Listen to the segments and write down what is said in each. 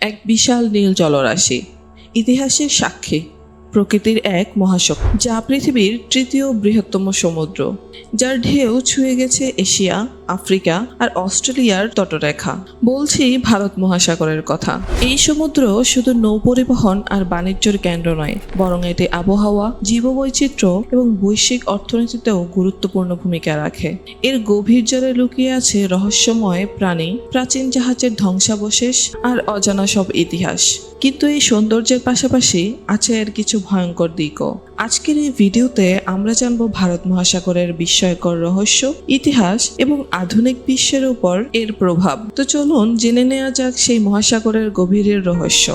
এক বিশাল নীল জলরাশি ইতিহাসের সাক্ষী। প্রকৃতির এক মহাশক্তি, যা পৃথিবীর তৃতীয় বৃহত্তম সমুদ্র, যার ঢেউ ছুঁয়ে গেছে এশিয়া, আফ্রিকা আর অস্ট্রেলিয়ার তটরেখা। বলছি ভারত মহাসাগরের কথা। এই সমুদ্র শুধু নৌ পরিবহন আর বাণিজ্যের কেন্দ্র নয়, বরং এটি আবহাওয়া, জীববৈচিত্র্য এবং বৈশ্বিক অর্থনীতিতেও গুরুত্বপূর্ণ ভূমিকা রাখে। এর গভীর জলে লুকিয়ে আছে রহস্যময় প্রাণী, প্রাচীন জাহাজের ধ্বংসাবশেষ আর অজানা সব ইতিহাস। কিন্তু এই সৌন্দর্যের পাশাপাশি আছে এর কিছু ভয়ঙ্কর দিকও। আজকের এই ভিডিওতে আমরা জানব ভারত মহাসাগরের বিস্ময়কর রহস্য, ইতিহাস এবং আধুনিক বিশ্বের উপর এর প্রভাব। তো চলুন জেনে নেওয়া যাক সেই মহাসাগরের গভীরের রহস্য।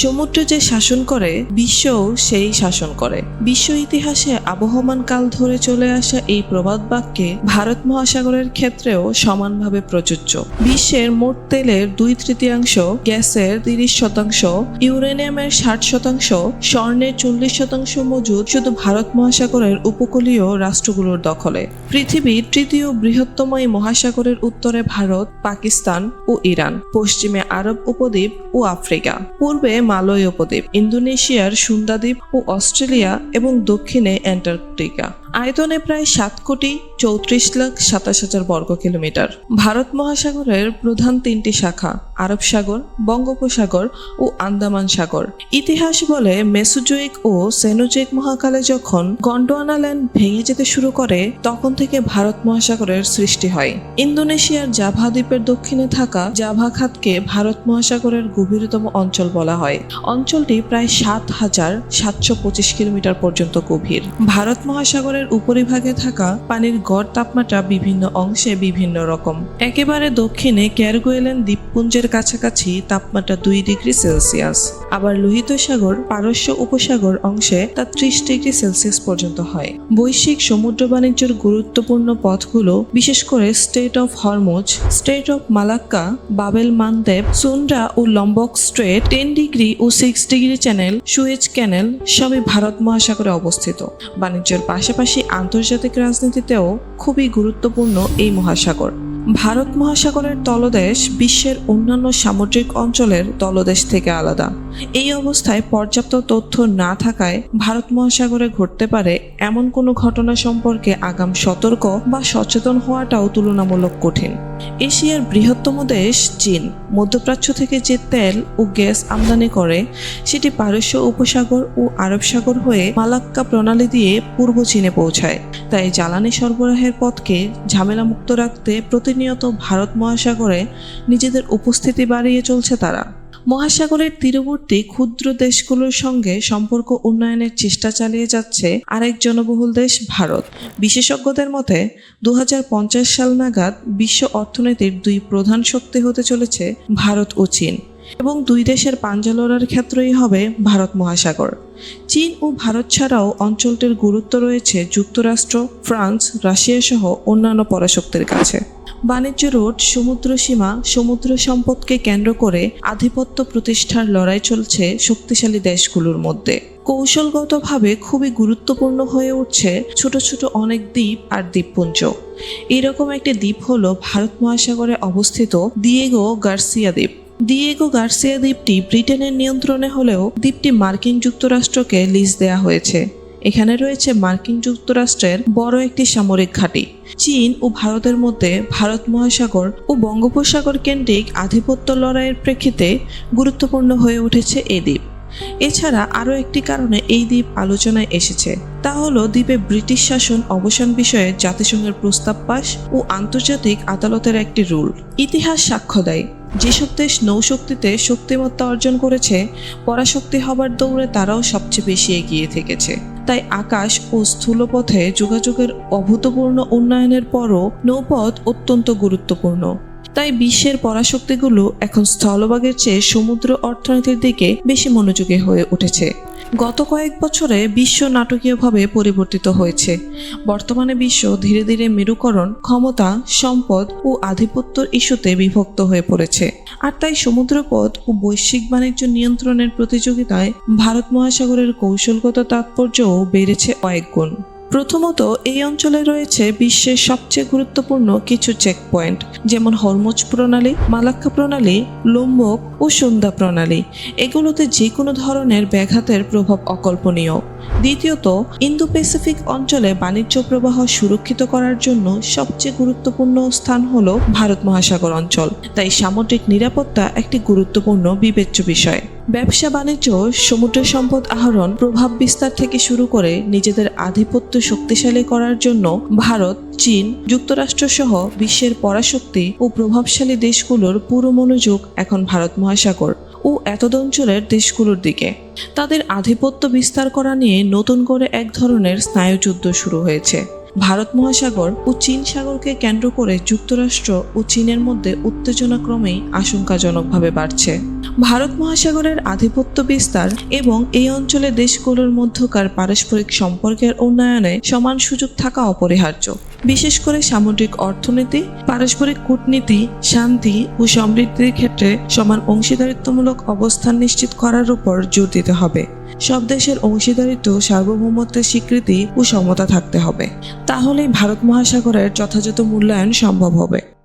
সমুদ্র যে শাসন করে, বিশ্বও সেই শাসন করে। বিশ্ব ইতিহাসে আবহমান কাল ধরে চলে আসা এই প্রবাদ বাক্যে ভারত মহাসাগরের ক্ষেত্রেও সমানভাবে প্রযোজ্য। বিশ্বের মোট তেলের দুই তৃতীয়াংশ, গ্যাসের তিরিশ শতাংশ, ইউরেনিয়ামের ষাট শতাংশ, স্বর্ণের চল্লিশ শতাংশ মজুদ শুধু ভারত মহাসাগরের উপকূলীয় রাষ্ট্রগুলোর দখলে। পৃথিবীর তৃতীয় বৃহত্তম এই মহাসাগরের উত্তরে ভারত, পাকিস্তান ও ইরান, পশ্চিমে আরব উপদ্বীপ ও আফ্রিকা। পূর্বে মালয় উপদ্বীপ ইন্দোনেশিয়ার সুন্দাদ্বীপ ও অস্ট্রেলিয়া এবং দক্ষিণে অ্যান্টার্কটিকা। আয়তনে প্রায় সাত কোটি চৌত্রিশ লাখ সাতাশ হাজার বর্গ কিলোমিটার। ভারত মহাসাগরের প্রধান তিনটি শাখা, আরব সাগর, বঙ্গোপসাগর ও আন্দামান সাগর। ইতিহাস বলে মেসোজোইক ও সেনোজোইক মহাকালে যখন গন্ডোয়ানা ল্যান্ড ভেঙে যেতে শুরু করে, তখন থেকে ভারত মহাসাগরের সৃষ্টি হয়। ইন্দোনেশিয়ার জাভা দ্বীপের দক্ষিণে থাকা জাভা খাতকে ভারত মহাসাগরের গভীরতম অঞ্চল বলা হয়। অঞ্চলটি প্রায় সাত হাজার সাতশো পঁচিশ কিলোমিটার পর্যন্ত গভীর। ভারত মহাসাগরের উপরিভাগে থাকা পানির গড় তাপমাত্রা বিভিন্ন অংশে বিভিন্ন রকম। একেবারে দক্ষিণে ক্যারগোয়েলেন দ্বীপপুঞ্জের কাছাকাছি তাপমাত্রা দুই ডিগ্রি সেলসিয়াস। আবার লোহিত সাগর পারস্য উপসাগর অংশে তা ত্রিশ ডিগ্রি সেলসিয়াস পর্যন্ত হয়। বৈশ্বিক সমুদ্র বাণিজ্যের গুরুত্বপূর্ণ পথগুলো, বিশেষ করে strait of Hormuz, strait of Malacca, Bab el Mandeb Sunda O Lombok strait, ten degree O six degree channel, Suez canal সবই ভারত মহাসাগরে অবস্থিত। বাণিজ্যের পাশাপাশি আন্তর্জাতিক রাজনীতিতেও খুবই গুরুত্বপূর্ণ এই মহাসাগর। ভারত মহাসাগরের তলদেশ বিশ্বের অন্যান্য সামুদ্রিক অঞ্চলের তলদেশ থেকে আলাদা। এই অবস্থায় পর্যাপ্ত তথ্য না থাকায় ভারত মহাসাগরে ঘটতে পারে এমন কোনো ঘটনা সম্পর্কে আগাম সতর্ক বা সচেতন হওয়াটাও তুলনামূলক কঠিন। এশিয়ার বৃহত্তম দেশ চীন। মধ্যপ্রাচ্য থেকে যে তেল ও গ্যাস আমদানি করে, সেটি পারস্য উপসাগর ও আরব সাগর হয়ে মালাক্কা প্রণালী দিয়ে পূর্ব চীনে পৌঁছায়। তাই জ্বালানি সরবরাহের পথকে ঝামেলামুক্ত রাখতে প্রতিনিয়ত ভারত মহাসাগরে নিজেদের উপস্থিতি বাড়িয়ে চলছে তারা। মহাসাগরের তীরবর্তী ক্ষুদ্র দেশগুলোর সঙ্গে সম্পর্ক উন্নয়নের চেষ্টা চালিয়ে যাচ্ছে আরেক জনবহুল দেশ ভারত। বিশেষজ্ঞদের মতে দু হাজার পঞ্চাশ সাল নাগাদ বিশ্ব অর্থনীতির দুই প্রধান শক্তি হতে চলেছে ভারত ও চীন এবং দুই দেশের পাঞ্জা লড়ার ক্ষেত্রেই হবে ভারত মহাসাগর। চীন ও ভারত ছাড়াও অঞ্চলটির গুরুত্ব রয়েছে যুক্তরাষ্ট্র, ফ্রান্স রাশিয়া সহ অন্যান্য পরাশক্তির কাছে। বাণিজ্য রোড, সমুদ্র সীমা, সমুদ্র সম্পদকে কেন্দ্র করে আধিপত্য প্রতিষ্ঠার লড়াই চলছে শক্তিশালী দেশগুলোর মধ্যে। কৌশলগতভাবে খুবই গুরুত্বপূর্ণ হয়ে উঠছে ছোট ছোট অনেক দ্বীপ আর দ্বীপপুঞ্জ। এরকম একটি দ্বীপ হল ভারত মহাসাগরে অবস্থিত দিয়েগো গার্সিয়া দ্বীপ। দিয়েগো গার্সিয়া দ্বীপটি ব্রিটেনের নিয়ন্ত্রণে হলেও দ্বীপটি মার্কিন যুক্তরাষ্ট্রকে লিজ দেয়া হয়েছে। এখানে রয়েছে মার্কিন যুক্তরাষ্ট্রের বড় একটি সামরিক ঘাঁটি। চীন ও ভারতের মধ্যে ভারত মহাসাগর ও বঙ্গোপসাগর কেন্দ্রিক আধিপত্য লড়াইয়ের প্রেক্ষিতে গুরুত্বপূর্ণ হয়ে উঠেছে এই দ্বীপ। এছাড়া আরও একটি কারণে এই দ্বীপ আলোচনায় এসেছে, তা হল দ্বীপে ব্রিটিশ শাসন অবসান বিষয়ে জাতিসংঘের প্রস্তাব পাশ ও আন্তর্জাতিক আদালতের একটি রুল। ইতিহাস সাক্ষ্য দেয়, যেসব দেশ নৌশক্তিতে শক্তিমত্তা অর্জন করেছে, পরাশক্তি হবার দৌড়ে তারাও সবচেয়ে বেশি এগিয়ে থেকেছে। তাই আকাশ ও স্থূলপথে যোগাযোগের অভূতপূর্ণ উন্নয়নের পরও নৌপথ অত্যন্ত গুরুত্বপূর্ণ। তাই বিশ্বের পরাশক্তিগুলো এখন স্থলভাগের চেয়ে সমুদ্র অর্থনীতির দিকে বেশি মনোযোগী হয়ে উঠেছে। গত কয়েক বছরে বিশ্ব নাটকীয়ভাবে পরিবর্তিত হয়েছে। বর্তমানে বিশ্ব ধীরে ধীরে মেরুকরণ, ক্ষমতা, সম্পদ ও আধিপত্যর ইস্যুতে বিভক্ত হয়ে পড়েছে। আর তাই সমুদ্রপথ ও বৈশ্বিক বাণিজ্য নিয়ন্ত্রণের প্রতিযোগিতায় ভারত মহাসাগরের কৌশলগত তাৎপর্যও বেড়েছে কয়েক গুণ। প্রথমত, এই অঞ্চলে রয়েছে বিশ্বের সবচেয়ে গুরুত্বপূর্ণ কিছু চেকপয়েন্ট যেমন হরমোজ প্রণালী, মালাক্কা প্রণালী লোম্বক ও সন্ধ্যা প্রণালী। এগুলোতে যে কোনো ধরনের ব্যাঘাতের প্রভাব অকল্পনীয়। দ্বিতীয়ত ইন্দো প্যাসিফিক অঞ্চলে বাণিজ্য প্রবাহ সুরক্ষিত করার জন্য সবচেয়ে গুরুত্বপূর্ণ স্থান হল ভারত মহাসাগর অঞ্চল। তাই সামুদ্রিক নিরাপত্তা একটি গুরুত্বপূর্ণ বিবেচ্য বিষয়। ব্যবসা বাণিজ্য, সমুদ্র সম্পদ আহরণ, প্রভাব বিস্তার থেকে শুরু করে নিজেদের আধিপত্য শক্তিশালী করার জন্য ভারত, চীন, যুক্তরাষ্ট্র সহ বিশ্বের পরাশক্তি ও প্রভাবশালী দেশগুলোর পুরো মনোযোগ এখন ভারত মহাসাগর ও এতদ অঞ্চলের দেশগুলোর দিকে। তাদের আধিপত্য বিস্তার করা নিয়ে নতুন করে এক ধরনের স্নায়ুযুদ্ধ শুরু হয়েছে। ভারত মহাসাগর ও চীন সাগরকে কেন্দ্র করে যুক্তরাষ্ট্র ও চীনের মধ্যে উত্তেজনা ক্রমেই আশঙ্কাজনকভাবে বাড়ছে। ভারত মহাসাগরের আধিপত্য বিস্তার এবং এই অঞ্চলে দেশগুলোর মধ্যকার পারস্পরিক সম্পর্কের উন্নয়নে সমান সুযোগ থাকা অপরিহার্য। বিশেষ করে সামুদ্রিক অর্থনীতি, পারস্পরিক কূটনীতি, শান্তি ও সমৃদ্ধির ক্ষেত্রে সমান অংশীদারিত্বমূলক অবস্থান নিশ্চিত করার উপর জোর দিতে হবে। সব দেশের অংশীদারিত্ব সার্বভৌমত্বের স্বীকৃতি ও সমতা থাকতে হবে। তাহলেই ভারত মহাসাগরের যথাযথ মূল্যায়ন সম্ভব হবে।